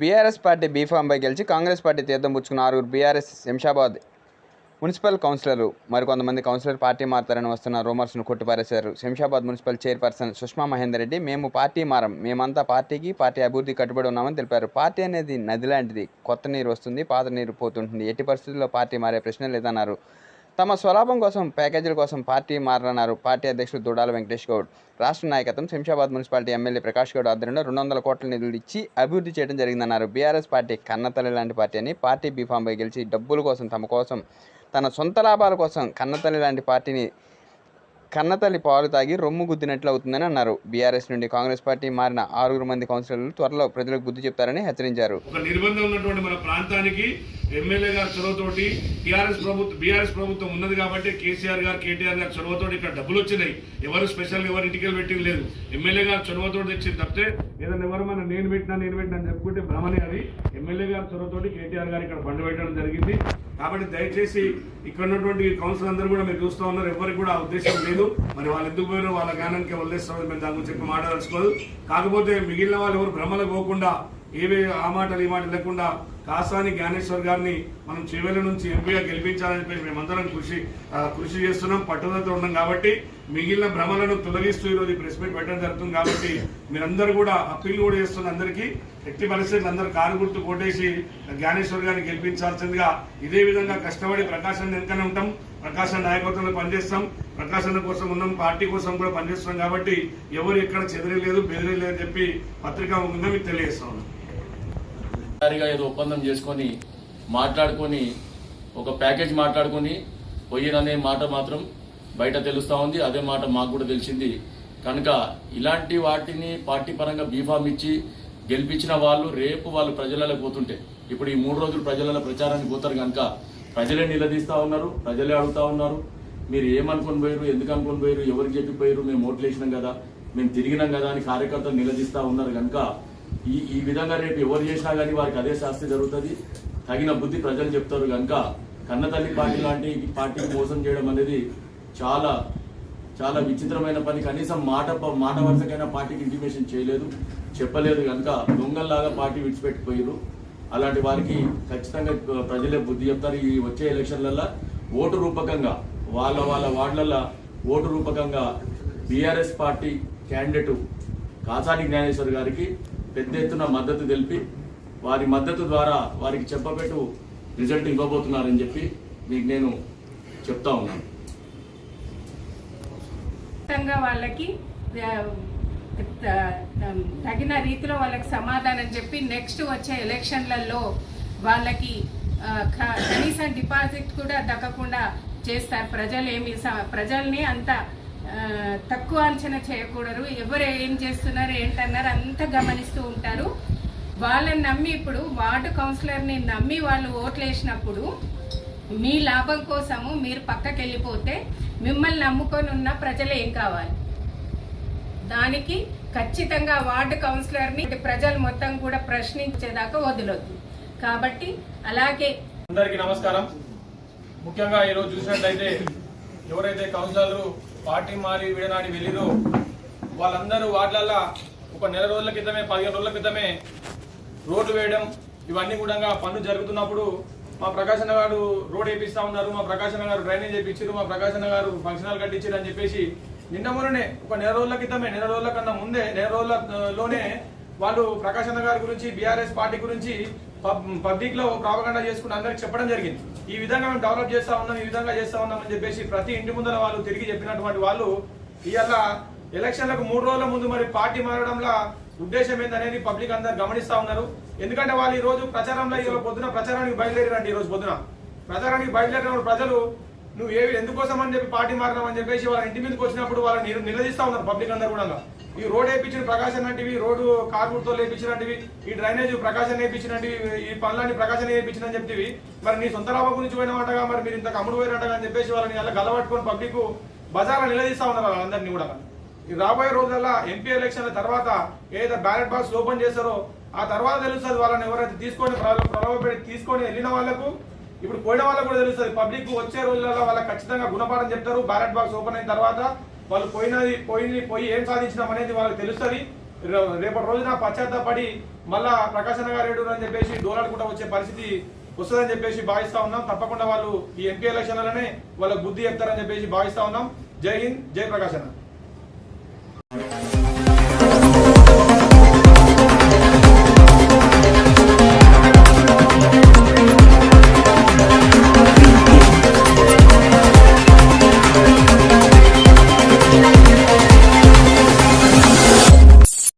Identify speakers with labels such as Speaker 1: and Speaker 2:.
Speaker 1: BRS party బీఫామ్పై గెలిచి Congress party తీర్థం పుచ్చుకున్న ఆరుగురు బీఆర్ఎస్ శంషాబాద్ మున్సిపల్ కౌన్సిలర్లు మరికొంతమంది కౌన్సిలర్ పార్టీ మారుతారని వస్తున్న రూమర్స్ను కొట్టిపారేశారు. శంషాబాద్ మున్సిపల్ చైర్పర్సన్ సుష్మా మహేందర్ రెడ్డి మేము పార్టీ మారం. మేమంతా పార్టీకి పార్టీ అభివృద్ధి కట్టుబడి ఉన్నామని తెలిపారు. పార్టీ అనేది నది లాంటిది. కొత్త నీరు వస్తుంది పాత నీరు పోతుంటుంది. ఎట్టి పరిస్థితుల్లో పార్టీ మారే ప్రశ్న లేదన్నారు. తమ స్వలాభం కోసం ప్యాకేజీల కోసం పార్టీ మారన్నారు పార్టీ అధ్యక్షుడు దుడాల వెంకటేష్ గౌడ్. రాష్ట్ర నాయకత్వం శంషాబాద్ మున్సిపాలిటీ ఎమ్మెల్యే ప్రకాష్ గౌడ్ ఆధ్వర్యంలో రెండు వందల కోట్ల నిధులు ఇచ్చి అభివృద్ధి చేయడం జరిగిందన్నారు. బీఆర్ఎస్ పార్టీ కన్నతల్లి లాంటి పార్టీ అని పార్టీ బీఫామ్పై గెలిచి డబ్బుల కోసం తమ కోసం తన సొంత లాభాల కోసం కన్నతల్లి లాంటి పార్టీని కన్నతల్లి పాలు తాగి రొమ్ము గుద్దినట్లు అవుతుందని అన్నారు. బీఆర్ఎస్ నుండి కాంగ్రెస్ పార్టీ మారిన ఆరుగురు మంది కౌన్సిలర్లు త్వరలో ప్రజలకు బుద్ధి చెప్తారని హెచ్చరించారు.
Speaker 2: ఒక నిర్బంధం ఉన్నటువంటి మన ప్రాంతానికి ఎమ్మెల్యే గారి చొరవతోటి టీఆర్ఎస్ ప్రభుత్వం బీఆర్ఎస్ ప్రభుత్వం ఉన్నది కాబట్టి కేసీఆర్ గారు కేటీఆర్ గారి చొరవతోటి ఇక్కడ డబ్బులు వచ్చినాయి. ఎవరు స్పెషల్ ఎవరు ఇంటికి పెట్టింది లేదు. ఎమ్మెల్యే గారు చొరవతోటి తెచ్చింది తప్పితే ఏదైనా ఎవరు మన నేను పెట్టినా నేను పెట్టినా అని చెప్పుకుంటే భ్రమనే అది. ఎమ్మెల్యే గారి చొరవతోటి కేటీఆర్ గారు ఇక్కడ బండి పెట్టడం జరిగింది. కాబట్టి దయచేసి ఇక్కడ ఉన్నటువంటి కౌన్సిల్ అందరూ కూడా మీరు చూస్తూ ఉన్నారు. ఎవరికి కూడా ఉద్దేశం లేదు. మరి వాళ్ళు ఎందుకు పోయారో వాళ్ళ జ్ఞానానికి వదిలేస్తామని మేము దాని గురించి ఎక్కువ మాట్లాడదలుచుకోదు. కాకపోతే మిగిలిన వాళ్ళు ఎవరు భ్రమలకు పోకుండా ఏవే ఆ మాటలు ఈ మాటలు లేకుండా కాసాని జ్ఞానేశ్వర్ గారిని మనం చివరి నుంచి ఎంపీగా గెలిపించాలని చెప్పేసి మేమందరం కృషి కృషి చేస్తున్నాం పట్టుదలతో ఉన్నాం కాబట్టి మిగిలిన భ్రమలను తొలగిస్తూ ఈరోజు ప్రెస్ మీట్ పెట్టడం జరుగుతుంది కాబట్టి మీరందరూ కూడా అప్పీల్ కూడా చేస్తున్న అందరికీ ఎట్టి పరిస్థితులు అందరూ కారు గుర్తు కొట్టేసి జ్ఞానేశ్వర్ గారిని గెలిపించాల్సిందిగా ఇదే విధంగా కష్టపడి ప్రకాశం వెనుకనే ఉంటాం ప్రకాశం నాయకత్వంలో పనిచేస్తాం ప్రకాశం కోసం ఉన్నాం పార్టీ కోసం కూడా పనిచేస్తున్నాం కాబట్టి ఎవరు ఎక్కడ చెదిరలేదు బెదిరలేదు అని చెప్పి పత్రికా ముఖంగా మీకు తెలియజేస్తా ఉన్నాం
Speaker 3: ఏదో ఒప్పందం చేసుకొని మాట్లాడుకొని ఒక ప్యాకేజ్ మాట్లాడుకొని పోయిననే మాట మాత్రం బయట తెలుస్తూ ఉంది. అదే మాట మాకు కూడా తెలిసింది. కనుక ఇలాంటి వాటిని పార్టీ పరంగా బీఫామ్ ఇచ్చి గెలిపించిన వాళ్ళు రేపు వాళ్ళు ప్రజలలో పోతుంటే ఇప్పుడు ఈ మూడు రోజులు ప్రజలలో ప్రచారానికి పోతారు కనుక ప్రజలే నిలదీస్తా ఉన్నారు ప్రజలే అడుగుతూ ఉన్నారు. మీరు ఏమనుకొని పోయారు ఎందుకు అనుకొని పోయారు ఎవరికి చెప్పిపోయారు మేము ఓట్లు వేసినాం కదా మేము తిరిగినాం కదా అని కార్యకర్తలు నిలదీస్తా ఉన్నారు కనుక ఈ ఈ విధంగా రేపు ఎవరు చేసినా కానీ వారికి అదే శాస్తి జరుగుతుంది. తగిన బుద్ధి ప్రజలు చెప్తారు కనుక కన్నతల్లి పార్టీ లాంటి పార్టీకి మోసం చేయడం అనేది చాలా చాలా విచిత్రమైన పని. కనీసం మాట మాట వరుసకైనా పార్టీకి ఇంటిమేషన్ చేయలేదు చెప్పలేదు కనుక దొంగల్లాగా పార్టీ విడిచిపెట్టిపోయారు అలాంటి వారికి ఖచ్చితంగా ప్రజలే బుద్ధి చెప్తారు. ఈ వచ్చే ఎలక్షన్లలో ఓటు రూపకంగా వాళ్ళ వాళ్ళ వార్డులలో ఓటు రూపకంగా BRS party candidate Kasani Gyaneshwar గారికి పెద్ద ఎత్తున మద్దతు తెలిపి వారి మద్దతు ద్వారా వారికి చెప్పబెట్టు రిజల్ట్ ఇవ్వబోతున్నారని చెప్పి మీకు నేను చెప్తా ఉన్నాను.
Speaker 4: ఖచ్చితంగా వాళ్ళకి తగిన రీతిలో వాళ్ళకి సమాధానం చెప్పి నెక్స్ట్ వచ్చే ఎలక్షన్లలో వాళ్ళకి క- కనీసం డిపాజిట్ కూడా దక్కకుండా చేస్తారు. ప్రజలు ఏమి ప్రజల్ని అంత తక్కువ అంచనా చేయకూడదు ఎవరు ఏం చేస్తున్నారు ఏంటన్నారు అంతా గమనిస్తూ ఉంటారు. వాళ్ళని నమ్మి ఇప్పుడు వార్డు కౌన్సిలర్ని నమ్మి వాళ్ళు ఓట్లు వేసినప్పుడు మీ లాభం కోసము మీరు పక్కకి వెళ్ళిపోతే మిమ్మల్ని నమ్ముకొని ఉన్న ప్రజలు ఏం కావాలి? దానికి ఖచ్చితంగా వార్డు కౌన్సిలర్ని ప్రజలు మొత్తం కూడా ప్రశ్నించేదాకా వదలొద్దు. కాబట్టి అలాగే
Speaker 5: అందరికీ నమస్కారం. ముఖ్యంగా ఈరోజు చూసినట్లయితే ఎవరైతే కౌన్సిలర్లు పార్టీ మారి విడనాడి వెళ్ళిరు. వాళ్ళందరూ వాటిలల్లో ఒక నెల రోజుల క్రితమే పదిహేను రోజుల క్రితమే రోడ్లు వేయడం ఇవన్నీ కూడా పనులు జరుగుతున్నప్పుడు మా ప్రకాశన గారు రోడ్ వేపిస్తా ఉన్నారు మా ప్రకాశన గారు డ్రైనేజ్ వేపించారు మా ప్రకాశన గారు ఫంక్షన్ హాల్ కట్టించారు అని చెప్పేసి నిన్న మొన్ననే ఒక నెల రోజుల క్రితమే నెల రోజుల కన్నా ముందే నెల రోజులలోనే వాళ్ళు ప్రకాశన గారి గురించి బీఆర్ఎస్ పార్టీ గురించి పబ్లిక్లో ప్రాపగండా చేసుకుని అందరికి చెప్పడం జరిగింది. ఈ విధంగా మేము డెవలప్ చేస్తా ఉన్నాం ఈ విధంగా చేస్తా ఉన్నాం అని చెప్పేసి ప్రతి ఇంటి ముందర వాళ్ళు తిరిగి చెప్పినటువంటి వాళ్ళు ఇవాళ ఎలక్షన్లకు మూడు రోజుల ముందు మరి పార్టీ మారడంలో ఉద్దేశం ఏందనేది పబ్లిక్ అందరు గమనిస్తా ఉన్నారు. ఎందుకంటే వాళ్ళు ఈ రోజు ప్రచారంలో ఈ పొద్దున ప్రచారానికి బయలుదేరారండి ఈ రోజు పొద్దున. ప్రచారానికి బయలుదేరిన ప్రజలు నువ్వు ఏవి ఎందుకోసం అని చెప్పి పార్టీ మారడం అని చెప్పేసి వాళ్ళ ఇంటి మీదకి వచ్చినప్పుడు వాళ్ళని నిలదీస్తా ఉన్నారు పబ్లిక్ అందరు కూడా. ఈ రోడ్ వేయించిన ప్రకాశం లాంటివి రోడ్డు కార్పూర్తో లేపించినటివి ఈ డ్రైనేజ్ ప్రకాశం వేయించినవి ఈ పనులన్నీ ప్రకాశం వేయించిన అని చెప్తివి మరి నీ సొంత లాభం గురించి పోయినమాటగా మరి మీరు ఇంత అమ్ముడు పోయినట్టుగా అని చెప్పేసి వాళ్ళని అలా గలబట్టుకొని పబ్లిక్ బజార్లో నిలదీస్తా ఉన్నారు వాళ్ళందరినీ కూడా. ఈ రాబోయే రోజుల్లో ఎంపీ ఎలక్షన్ల తర్వాత ఏదైతే బ్యాలెట్ బాక్స్ ఓపెన్ చేశారో ఆ తర్వాత తెలుస్తుంది వాళ్ళని ఎవరైతే తీసుకొని ప్రభావ పెట్టి తీసుకొని వెళ్ళిన వాళ్ళకు ఇప్పుడు పోయిన వాళ్ళకు కూడా తెలుస్తుంది పబ్లిక్ వచ్చే రోజులలో వాళ్ళకి ఖచ్చితంగా గుణపాఠం చెప్తారు బ్యాలెట్ బాక్స్ ఓపెన్ అయిన తర్వాత వాళ్ళు పోయినది పోయింది పోయి ఏం సాధించినాం అనేది వాళ్ళకి తెలుస్తుంది. రేపటి రోజున పశ్చాత్తాపడి మళ్ళా ప్రకాశన గారు అని చెప్పేసి డోలాడుకుంటా వచ్చే పరిస్థితి వస్తుందని చెప్పేసి భావిస్తా ఉన్నాం. తప్పకుండా వాళ్ళు ఈ ఎంపీ ఎలక్షన్లనే వాళ్ళ బుద్ధి చెప్తారని చెప్పేసి భావిస్తా ఉన్నాం. జై హింద్ జై ప్రకాశన